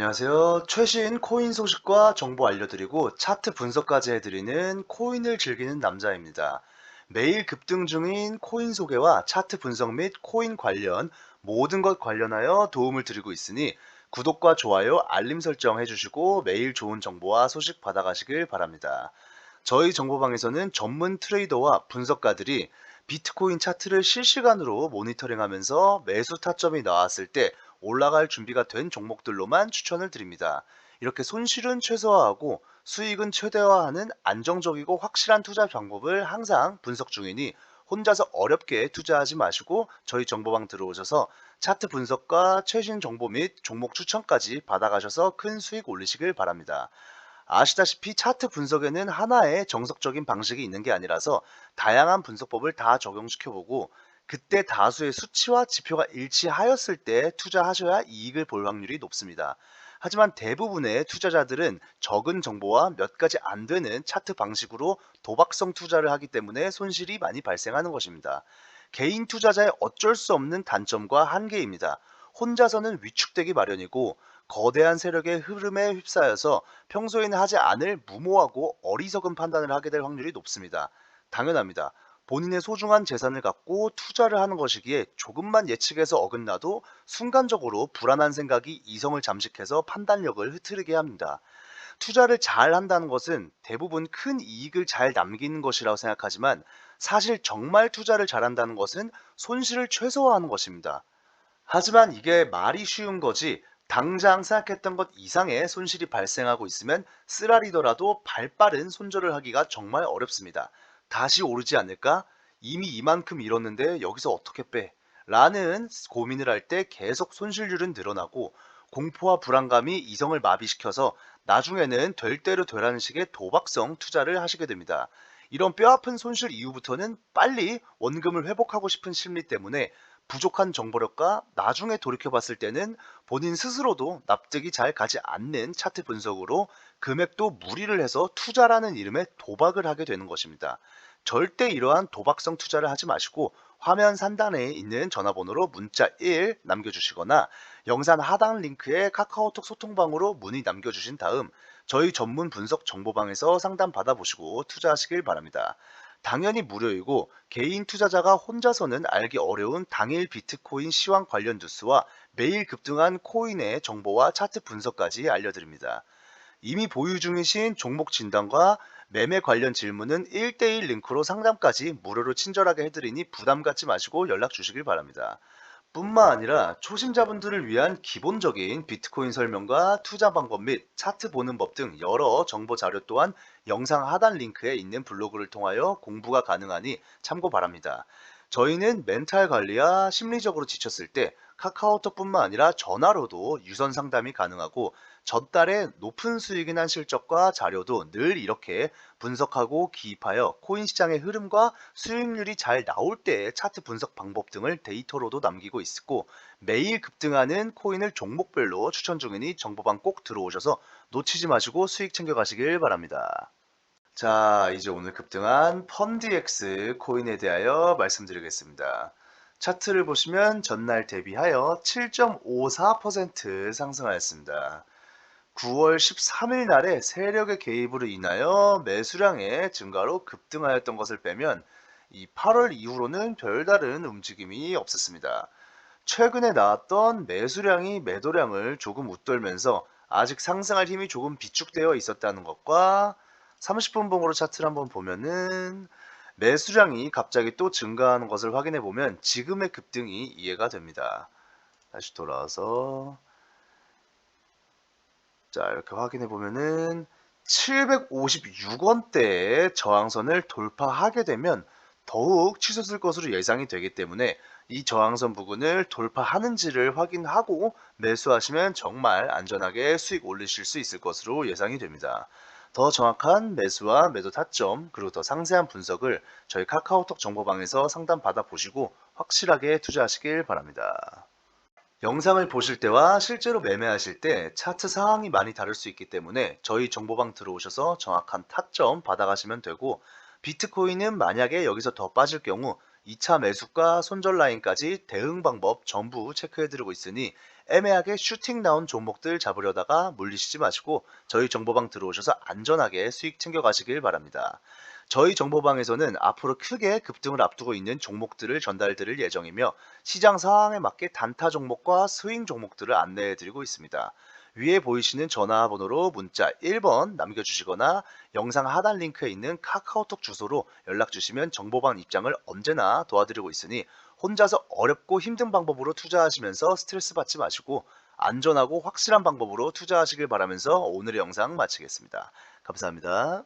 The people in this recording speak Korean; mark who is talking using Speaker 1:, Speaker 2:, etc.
Speaker 1: 안녕하세요. 최신 코인 소식과 정보 알려드리고 차트 분석까지 해드리는 코인을 즐기는 남자입니다. 매일 급등 중인 코인 소개와 차트 분석 및 코인 관련 모든 것 관련하여 도움을 드리고 있으니 구독과 좋아요, 알림 설정 해주시고 매일 좋은 정보와 소식 받아가시길 바랍니다. 저희 정보방에서는 전문 트레이더와 분석가들이 비트코인 차트를 실시간으로 모니터링하면서 매수 타점이 나왔을 때 올라갈 준비가 된 종목들로만 추천을 드립니다. 이렇게 손실은 최소화하고 수익은 최대화하는 안정적이고 확실한 투자 방법을 항상 분석 중이니 혼자서 어렵게 투자하지 마시고 저희 정보방 들어오셔서 차트 분석과 최신 정보 및 종목 추천까지 받아가셔서 큰 수익 올리시길 바랍니다. 아시다시피 차트 분석에는 하나의 정석적인 방식이 있는 게 아니라서 다양한 분석법을 다 적용시켜보고 그때 다수의 수치와 지표가 일치하였을 때 투자하셔야 이익을 볼 확률이 높습니다. 하지만 대부분의 투자자들은 적은 정보와 몇 가지 안 되는 차트 방식으로 도박성 투자를 하기 때문에 손실이 많이 발생하는 것입니다. 개인 투자자의 어쩔 수 없는 단점과 한계입니다. 혼자서는 위축되기 마련이고 거대한 세력의 흐름에 휩싸여서 평소에는 하지 않을 무모하고 어리석은 판단을 하게 될 확률이 높습니다. 당연합니다. 본인의 소중한 재산을 갖고 투자를 하는 것이기에 조금만 예측에서 어긋나도 순간적으로 불안한 생각이 이성을 잠식해서 판단력을 흐트르게 합니다. 투자를 잘 한다는 것은 대부분 큰 이익을 잘 남기는 것이라고 생각하지만 사실 정말 투자를 잘한다는 것은 손실을 최소화하는 것입니다. 하지만 이게 말이 쉬운 거지 당장 생각했던 것 이상의 손실이 발생하고 있으면 쓰라리더라도 발빠른 손절을 하기가 정말 어렵습니다. 다시 오르지 않을까? 이미 이만큼 잃었는데 여기서 어떻게 빼? 라는 고민을 할 때 계속 손실률은 늘어나고 공포와 불안감이 이성을 마비시켜서 나중에는 될 대로 되라는 식의 도박성 투자를 하시게 됩니다. 이런 뼈아픈 손실 이후부터는 빨리 원금을 회복하고 싶은 심리 때문에 부족한 정보력과 나중에 돌이켜봤을 때는 본인 스스로도 납득이 잘 가지 않는 차트 분석으로 금액도 무리를 해서 투자라는 이름의 도박을 하게 되는 것입니다. 절대 이러한 도박성 투자를 하지 마시고 화면 상단에 있는 전화번호로 문자 1 남겨주시거나 영상 하단 링크에 카카오톡 소통방으로 문의 남겨주신 다음 저희 전문 분석 정보방에서 상담 받아보시고 투자하시길 바랍니다. 당연히 무료이고 개인 투자자가 혼자서는 알기 어려운 당일 비트코인 시황 관련 뉴스와 매일 급등한 코인의 정보와 차트 분석까지 알려드립니다. 이미 보유 중이신 종목 진단과 매매 관련 질문은 1대1 링크로 상담까지 무료로 친절하게 해드리니 부담 갖지 마시고 연락 주시길 바랍니다. 뿐만 아니라 초심자분들을 위한 기본적인 비트코인 설명과 투자 방법 및 차트 보는 법 등 여러 정보 자료 또한 영상 하단 링크에 있는 블로그를 통하여 공부가 가능하니 참고 바랍니다. 저희는 멘탈 관리와 심리적으로 지쳤을 때 카카오톡뿐만 아니라 전화로도 유선 상담이 가능하고 전달에 높은 수익이 난 실적과 자료도 늘 이렇게 분석하고 기입하여 코인 시장의 흐름과 수익률이 잘 나올 때의 차트 분석 방법 등을 데이터로도 남기고 있고 매일 급등하는 코인을 종목별로 추천 중이니 정보방 꼭 들어오셔서 놓치지 마시고 수익 챙겨가시길 바랍니다. 자, 이제 오늘 급등한 펀디엑스 코인에 대하여 말씀드리겠습니다. 차트를 보시면 전날 대비하여 7.54% 상승하였습니다. 9월 13일 날에 세력의 개입으로 인하여 매수량의 증가로 급등하였던 것을 빼면 이 8월 이후로는 별다른 움직임이 없었습니다. 최근에 나왔던 매수량이 매도량을 조금 웃돌면서 아직 상승할 힘이 조금 비축되어 있었다는 것과 30분 봉으로 차트를 한번 보면은 매수량이 갑자기 또 증가하는 것을 확인해 보면 지금의 급등이 이해가 됩니다. 다시 돌아와서 자 이렇게 확인해 보면은 756원대의 저항선을 돌파하게 되면 더욱 치솟을 것으로 예상이 되기 때문에 이 저항선 부근을 돌파하는지를 확인하고 매수하시면 정말 안전하게 수익 올리실 수 있을 것으로 예상이 됩니다. 더 정확한 매수와 매도 타점 그리고 더 상세한 분석을 저희 카카오톡 정보방에서 상담 받아 보시고 확실하게 투자하시길 바랍니다. 영상을 보실 때와 실제로 매매하실 때 차트 상황이 많이 다를 수 있기 때문에 저희 정보방 들어오셔서 정확한 타점 받아가시면 되고 비트코인은 만약에 여기서 더 빠질 경우 2차 매수가 손절 라인까지 대응 방법 전부 체크해드리고 있으니 애매하게 슈팅 나온 종목들 잡으려다가 물리시지 마시고 저희 정보방 들어오셔서 안전하게 수익 챙겨가시길 바랍니다. 저희 정보방에서는 앞으로 크게 급등을 앞두고 있는 종목들을 전달드릴 예정이며 시장 상황에 맞게 단타 종목과 스윙 종목들을 안내해드리고 있습니다. 위에 보이시는 전화번호로 문자 1번 남겨주시거나 영상 하단 링크에 있는 카카오톡 주소로 연락 주시면 정보방 입장을 언제나 도와드리고 있으니 혼자서 어렵고 힘든 방법으로 투자하시면서 스트레스 받지 마시고 안전하고 확실한 방법으로 투자하시길 바라면서 오늘의 영상 마치겠습니다. 감사합니다.